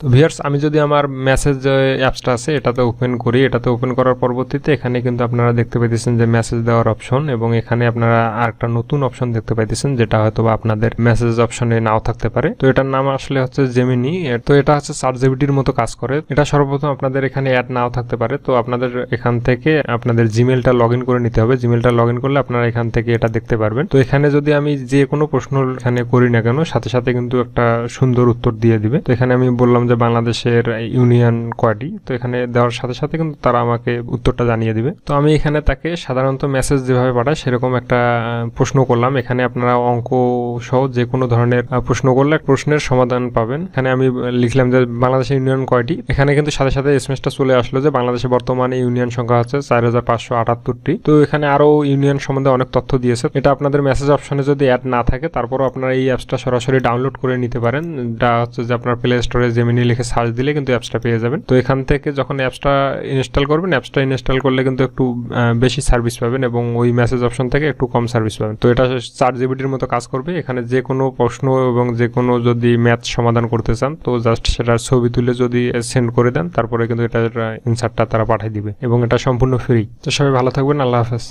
তো ভিউয়ার্স, আমি যদি আমার মেসেজ অ্যাপসটা আছে, এটাতে ওপেন করি, এটাতে ওপেন করার পরবর্তীতে এখানে কিন্তু আপনারা দেখতে পাইতেছেন যে মেসেজ দেওয়ার অপশন এবং এখানে আপনারা আরেকটা নতুন অপশন দেখতে পাইতেছেন, যেটা হয়তো আপনাদের মেসেজ অপশনে নাও থাকতে পারে। তো এটার নাম আসলে হচ্ছে জেমিনি তো এটা হচ্ছে জিবিটির মতো কাজ করে। এটা সর্বপ্রথম আপনাদের এখানে অ্যাড নাও থাকতে পারে। তো আপনাদের এখান থেকে আপনাদের জিমেলটা লগ করে নিতে হবে। জিমেলটা লগ করলে আপনারা এখান থেকে এটা দেখতে পারবেন। তো এখানে যদি আমি যে কোনো প্রশ্ন এখানে করি না কেন, সাথে সাথে কিন্তু একটা সুন্দর উত্তর দিয়ে দিবে। তো এখানে আমি বললাম যে বাংলাদেশের ইউনিয়ন কয়টি, তো এখানে দেওয়ার সাথে সাথে কিন্তু তারা আমাকে উত্তরটা জানিয়ে দিবে। তো আমি এখানে তাকে সাধারণত মেসেজ যেভাবে পাঠায় সেরকম একটা প্রশ্ন করলাম। এখানে আপনারা অঙ্ক সহ যে কোনো ধরনের প্রশ্ন করলে প্রশ্নের সমাধান পাবেন। এখানে আমি লিখলাম যে বাংলাদেশের ইউনিয়ন কয়টি? এখানে কিন্তু সাথে সাথে এসএমএসটা চলে আসলো যে বাংলাদেশে বর্তমানে ইউনিয়ন সংখ্যা হচ্ছে চার হাজার পাঁচশো আটাত্তরটি। তো এখানে আরও ইউনিয়ন সম্বন্ধে অনেক তথ্য দিয়েছে। এটা আপনাদের মেসেজ অপশনে যদি অ্যাড না থাকে, তারপরও আপনারা এই অ্যাপসটা সরাসরি ডাউনলোড করে নিতে পারেন। এটা হচ্ছে যে আপনার প্লে স্টোরে জেমিনি লিখে সার্চ দিলে কিন্তু অ্যাপসটা পেয়ে যাবেন। তো এখান থেকে যখন অ্যাপসটা ইনস্টল করবেন অ্যাপসটা ইনস্টল করলে কিন্তু একটু বেশি সার্ভিস পাবেন এবং ওই মেসেজ অপশন থেকে একটু কম সার্ভিস পাবেন। তো এটা চার জিবিটির মতো কাজ করবে। এখানে যে কোনো প্রশ্ন এবং যে কোনো যদি ম্যাথ সমাধান করতে চান, তো জাস্ট সেটার ছবি তুলে যদি সেন্ড করে দেন, তারপরে কিন্তু এটার ইনসার্টটা তারা পাঠিয়ে দিবে এবং এটা সম্পূর্ণ ফ্রি তো সবাই ভালো থাকবেন, আল্লাহ হাফেজ।